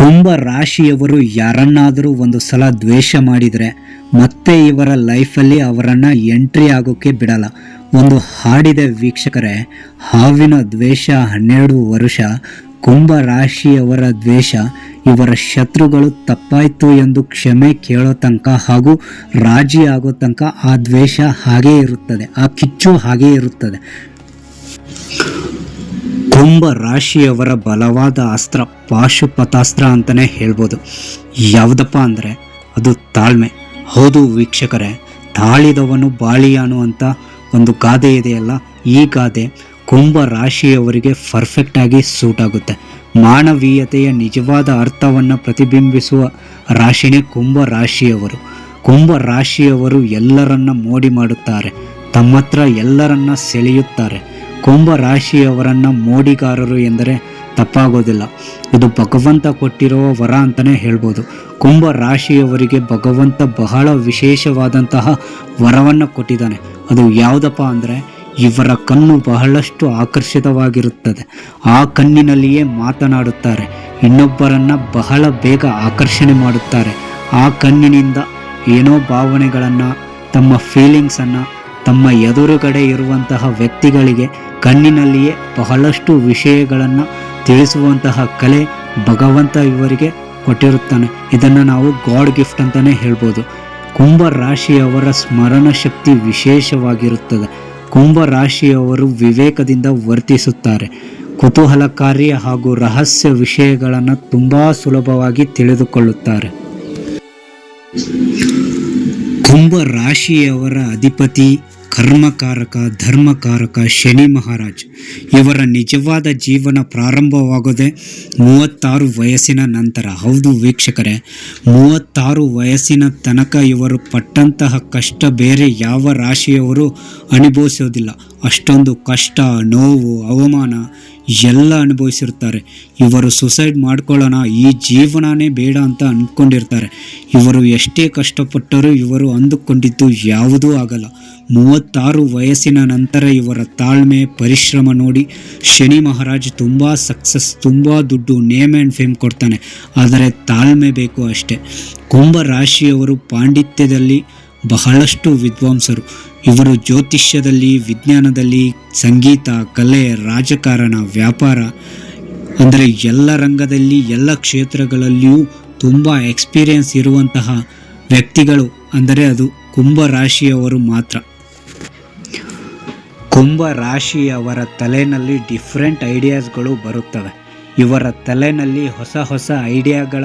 ಕುಂಭ ರಾಶಿಯವರು ಯಾರನ್ನಾದರೂ ಒಂದು ಸಲ ದ್ವೇಷ ಮಾಡಿದರೆ ಮತ್ತೆ ಇವರ ಲೈಫಲ್ಲಿ ಅವರನ್ನು ಎಂಟ್ರಿ ಆಗೋಕ್ಕೆ ಬಿಡಲ್ಲ. ಒಂದು ಹಾಡಿದ ವೀಕ್ಷಕರೇ, ಹಾವಿನ ದ್ವೇಷ ಹನ್ನೆರಡು ವರ್ಷ, ಕುಂಭ ರಾಶಿಯವರ ದ್ವೇಷ ಇವರ ಶತ್ರುಗಳು ತಪ್ಪಾಯಿತು ಎಂದು ಕ್ಷಮೆ ಕೇಳೋ ತನಕ ಹಾಗೂ ರಾಜಿ ಆಗೋ ತನಕ ಆ ದ್ವೇಷ ಹಾಗೇ ಇರುತ್ತದೆ, ಆ ಕಿಚ್ಚು ಹಾಗೇ ಇರುತ್ತದೆ. ಕುಂಭ ರಾಶಿಯವರ ಬಲವಾದ ಅಸ್ತ್ರ ಪಾಶುಪತಾಸ್ತ್ರ ಅಂತಲೇ ಹೇಳ್ಬೋದು. ಯಾವುದಪ್ಪ ಅಂದರೆ ಅದು ತಾಳ್ಮೆ. ಹೌದು ವೀಕ್ಷಕರೇ, ತಾಳಿದವನು ಬಾಳಿಯಾನು ಅಂತ ಒಂದು ಗಾದೆ ಇದೆಯಲ್ಲ, ಈ ಗಾದೆ ಕುಂಭ ರಾಶಿಯವರಿಗೆ ಪರ್ಫೆಕ್ಟಾಗಿ ಸೂಟ್ ಆಗುತ್ತೆ. ಮಾನವೀಯತೆಯ ನಿಜವಾದ ಅರ್ಥವನ್ನು ಪ್ರತಿಬಿಂಬಿಸುವ ರಾಶಿನೇ ಕುಂಭ ರಾಶಿಯವರು. ಕುಂಭ ರಾಶಿಯವರು ಎಲ್ಲರನ್ನ ಮೋಡಿ ಮಾಡುತ್ತಾರೆ. ತಮ್ಮತ್ರ ಎಲ್ಲರನ್ನ ಸೆಳೆಯುತ್ತಾರೆ. ಕುಂಭ ರಾಶಿಯವರನ್ನ ಮೋಡಿಗಾರರು ಎಂದರೆ ತಪ್ಪಾಗೋದಿಲ್ಲ. ಇದು ಭಗವಂತ ಕೊಟ್ಟಿರುವ ವರ ಅಂತಲೇ ಹೇಳ್ಬೋದು. ಕುಂಭ ರಾಶಿಯವರಿಗೆ ಭಗವಂತ ಬಹಳ ವಿಶೇಷವಾದಂತಹ ವರವನ್ನು ಕೊಟ್ಟಿದ್ದಾನೆ. ಅದು ಯಾವುದಪ್ಪ ಅಂದರೆ ಇವರ ಕಣ್ಣು ಬಹಳಷ್ಟು ಆಕರ್ಷಿತವಾಗಿರುತ್ತದೆ. ಆ ಕಣ್ಣಿನಲ್ಲಿಯೇ ಮಾತನಾಡುತ್ತಾರೆ. ಇನ್ನೊಬ್ಬರನ್ನು ಬಹಳ ಬೇಗ ಆಕರ್ಷಣೆ ಮಾಡುತ್ತಾರೆ. ಆ ಕಣ್ಣಿನಿಂದ ಏನೋ ಭಾವನೆಗಳನ್ನು, ತಮ್ಮ ಫೀಲಿಂಗ್ಸನ್ನು ತಮ್ಮ ಎದುರುಗಡೆ ಇರುವಂತಹ ವ್ಯಕ್ತಿಗಳಿಗೆ ಕಣ್ಣಿನಲ್ಲಿಯೇ ಬಹಳಷ್ಟು ವಿಷಯಗಳನ್ನು ತಿಳಿಸುವಂತಹ ಕಲೆ ಭಗವಂತ ಇವರಿಗೆ ಕೊಟ್ಟಿರುತ್ತಾನೆ. ಇದನ್ನು ನಾವು ಗಾಡ್ ಗಿಫ್ಟ್ ಅಂತಲೇ ಹೇಳ್ಬೋದು. ಕುಂಭ ರಾಶಿಯವರ ಸ್ಮರಣ ಶಕ್ತಿ ವಿಶೇಷವಾಗಿರುತ್ತದೆ. ಕುಂಭ ರಾಶಿಯವರು ವಿವೇಕದಿಂದ ವರ್ತಿಸುತ್ತಾರೆ. ಕುತೂಹಲಕಾರಿ ಹಾಗೂ ರಹಸ್ಯ ವಿಷಯಗಳನ್ನು ತುಂಬ ಸುಲಭವಾಗಿ ತಿಳಿದುಕೊಳ್ಳುತ್ತಾರೆ. ಕುಂಭ ರಾಶಿಯವರ ಅಧಿಪತಿ ಕರ್ಮಕಾರಕ, ಧರ್ಮಕಾರಕ ಶನಿ ಮಹಾರಾಜ್. ಇವರ ನಿಜವಾದ ಜೀವನ ಪ್ರಾರಂಭವಾಗೋದೆ ಮೂವತ್ತಾರು ವಯಸ್ಸಿನ ನಂತರ. ಹೌದು ವೀಕ್ಷಕರೇ, ಮೂವತ್ತಾರು ವಯಸ್ಸಿನ ತನಕ ಇವರು ಪಟ್ಟಂತಹ ಕಷ್ಟ ಬೇರೆ ಯಾವ ರಾಶಿಯವರು ಅನುಭವಿಸೋದಿಲ್ಲ. ಅಷ್ಟೊಂದು ಕಷ್ಟ, ನೋವು, ಅವಮಾನ ಎಲ್ಲ ಅನುಭವಿಸಿರ್ತಾರೆ. ಇವರು ಸುಸೈಡ್ ಮಾಡ್ಕೊಳ್ಳೋಣ, ಈ ಜೀವನನೇ ಬೇಡ ಅಂತ ಅಂದ್ಕೊಂಡಿರ್ತಾರೆ ಇವರು ಎಷ್ಟೇ ಕಷ್ಟಪಟ್ಟರೂ ಇವರು ಅಂದುಕೊಂಡಿದ್ದು ಯಾವುದೂ ಆಗಲ್ಲ. ಮೂವತ್ತಾರು ವಯಸ್ಸಿನ ನಂತರ ಇವರ ತಾಳ್ಮೆ, ಪರಿಶ್ರಮ ನೋಡಿ ಶನಿ ಮಹಾರಾಜ್ ತುಂಬ ಸಕ್ಸಸ್ ತುಂಬ ದುಡ್ಡು ನೇಮ್ ಆ್ಯಂಡ್ ಫೇಮ್ ಕೊಡ್ತಾನೆ. ಆದರೆ ತಾಳ್ಮೆ ಬೇಕು ಅಷ್ಟೇ. ಕುಂಭ ರಾಶಿಯವರು ಪಾಂಡಿತ್ಯದಲ್ಲಿ ಬಹಳಷ್ಟು ವಿದ್ವಾಂಸರು. ಇವರು ಜ್ಯೋತಿಷ್ಯದಲ್ಲಿ, ವಿಜ್ಞಾನದಲ್ಲಿ, ಸಂಗೀತ, ಕಲೆ, ರಾಜಕಾರಣ, ವ್ಯಾಪಾರ, ಅಂದರೆ ಎಲ್ಲ ರಂಗದಲ್ಲಿ, ಎಲ್ಲ ಕ್ಷೇತ್ರಗಳಲ್ಲಿಯೂ ತುಂಬ ಎಕ್ಸ್ಪೀರಿಯನ್ಸ್ ಇರುವಂತಹ ವ್ಯಕ್ತಿಗಳು. ಅಂದರೆ ಅದು ಕುಂಭ ರಾಶಿಯವರು ಮಾತ್ರ. ಕುಂಭ ರಾಶಿಯವರ ತಲೆಯಲ್ಲಿ ಡಿಫ್ರೆಂಟ್ ಐಡಿಯಾಸ್ಗಳು ಬರುತ್ತವೆ. ಇವರ ತಲೆಯಲ್ಲಿ ಹೊಸ ಹೊಸ ಐಡಿಯಾಗಳ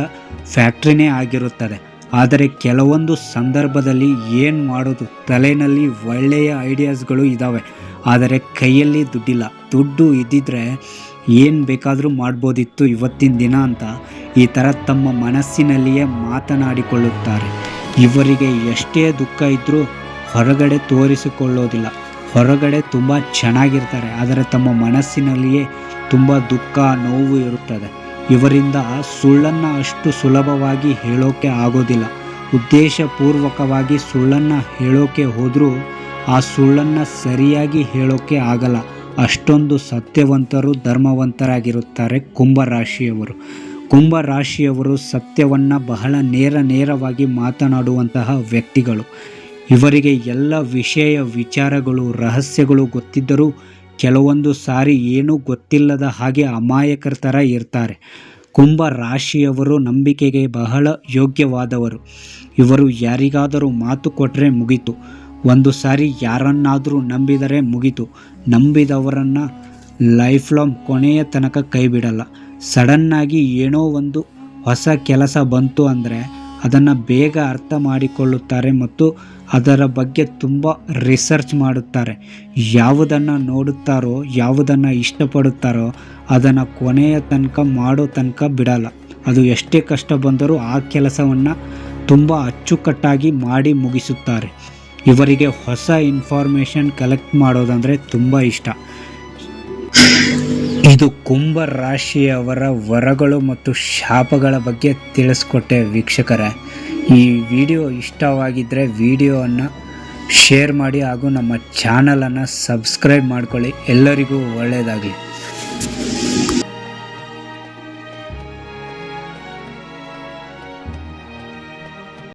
ಫ್ಯಾಕ್ಟ್ರಿನೇ ಆಗಿರುತ್ತದೆ. ಆದರೆ ಕೆಲವೊಂದು ಸಂದರ್ಭದಲ್ಲಿ ಏನು ಮಾಡೋದು? ತಲೆಯಲ್ಲಿ ಒಳ್ಳೆಯ ಐಡಿಯಾಸ್ಗಳು ಇದ್ದಾವೆ ಆದರೆ ಕೈಯಲ್ಲಿ ದುಡ್ಡಿಲ್ಲ. ದುಡ್ಡು ಇದ್ದಿದ್ರೆ ಏನು ಬೇಕಾದರೂ ಮಾಡ್ಬೋದಿತ್ತು ಇವತ್ತಿನ ದಿನ ಅಂತ ಈ ಥರ ತಮ್ಮ ಮನಸ್ಸಿನಲ್ಲಿಯೇ ಮಾತನಾಡಿಕೊಳ್ಳುತ್ತಾರೆ. ಇವರಿಗೆ ಎಷ್ಟೇ ದುಃಖ ಇದ್ದರೂ ಹೊರಗಡೆ ತೋರಿಸಿಕೊಳ್ಳೋದಿಲ್ಲ. ಹೊರಗಡೆ ತುಂಬ ಚೆನ್ನಾಗಿರ್ತಾರೆ. ಆದರೆ ತಮ್ಮ ಮನಸ್ಸಿನಲ್ಲಿಯೇ ತುಂಬ ದುಃಖ, ನೋವು ಇರುತ್ತದೆ. ಇವರಿಂದ ಸುಳ್ಳನ್ನು ಅಷ್ಟು ಸುಲಭವಾಗಿ ಹೇಳೋಕೆ ಆಗೋದಿಲ್ಲ. ಉದ್ದೇಶಪೂರ್ವಕವಾಗಿ ಸುಳ್ಳನ್ನು ಹೇಳೋಕೆ ಹೋದರೂ ಆ ಸುಳ್ಳನ್ನು ಸರಿಯಾಗಿ ಹೇಳೋಕೆ ಆಗಲ್ಲ. ಅಷ್ಟೊಂದು ಸತ್ಯವಂತರು ಧರ್ಮವಂತರಾಗಿರುತ್ತಾರೆ ಕುಂಭರಾಶಿಯವರು. ಕುಂಭರಾಶಿಯವರು ಸತ್ಯವನ್ನು ಬಹಳ ನೇರ ನೇರವಾಗಿ ಮಾತನಾಡುವಂತಹ ವ್ಯಕ್ತಿಗಳು. ಇವರಿಗೆ ಎಲ್ಲ ವಿಷಯ ವಿಚಾರಗಳು, ರಹಸ್ಯಗಳು ಗೊತ್ತಿದ್ದರೂ ಕೆಲವೊಂದು ಸಾರಿ ಏನೂ ಗೊತ್ತಿಲ್ಲದ ಹಾಗೆ ಅಮಾಯಕರ ಥರ ಇರ್ತಾರೆ. ಕುಂಭ ರಾಶಿಯವರು ನಂಬಿಕೆಗೆ ಬಹಳ ಯೋಗ್ಯವಾದವರು. ಇವರು ಯಾರಿಗಾದರೂ ಮಾತು ಕೊಟ್ಟರೆ ಮುಗೀತು. ಒಂದು ಸಾರಿ ಯಾರನ್ನಾದರೂ ನಂಬಿದರೆ ಮುಗೀತು. ನಂಬಿದವರನ್ನು ಲೈಫ್ ಲಾಂಗ್ ಕೊನೆಯ ತನಕ ಕೈ ಬಿಡಲ್ಲ ಸಡನ್ನಾಗಿ ಏನೋ ಒಂದು ಹೊಸ ಕೆಲಸ ಬಂತು ಅಂದರೆ ಅದನ್ನು ಬೇಗ ಅರ್ಥ ಮಾಡಿಕೊಳ್ಳುತ್ತಾರೆ ಮತ್ತು ಅದರ ಬಗ್ಗೆ ತುಂಬ ರಿಸರ್ಚ್ ಮಾಡುತ್ತಾರೆ. ಯಾವುದನ್ನು ನೋಡುತ್ತಾರೋ, ಯಾವುದನ್ನು ಇಷ್ಟಪಡುತ್ತಾರೋ ಅದನ್ನು ಕೊನೆಯ ತನಕ ಮಾಡೋ ತನಕ ಬಿಡಲ್ಲ. ಅದು ಎಷ್ಟೇ ಕಷ್ಟ ಬಂದರೂ ಆ ಕೆಲಸವನ್ನು ತುಂಬ ಅಚ್ಚುಕಟ್ಟಾಗಿ ಮಾಡಿ ಮುಗಿಸುತ್ತಾರೆ. ಇವರಿಗೆ ಹೊಸ ಇನ್ಫಾರ್ಮೇಷನ್ ಕಲೆಕ್ಟ್ ಮಾಡೋದಂದರೆ ತುಂಬ ಇಷ್ಟ. ಇದು ಕುಂಭ ರಾಶಿಯವರ ವರಗಳು ಮತ್ತು ಶಾಪಗಳ ಬಗ್ಗೆ ತಿಳಿಸ್ಕೊಟ್ಟೆ ವೀಕ್ಷಕರೇ. ಈ ವಿಡಿಯೋ ಇಷ್ಟವಾಗಿದ್ದರೆ ವಿಡಿಯೋವನ್ನು ಶೇರ್ ಮಾಡಿ ಹಾಗೂ ನಮ್ಮ ಚಾನಲನ್ನು ಸಬ್ಸ್ಕ್ರೈಬ್ ಮಾಡ್ಕೊಳ್ಳಿ. ಎಲ್ಲರಿಗೂ ಒಳ್ಳೆಯದಾಗಲಿ.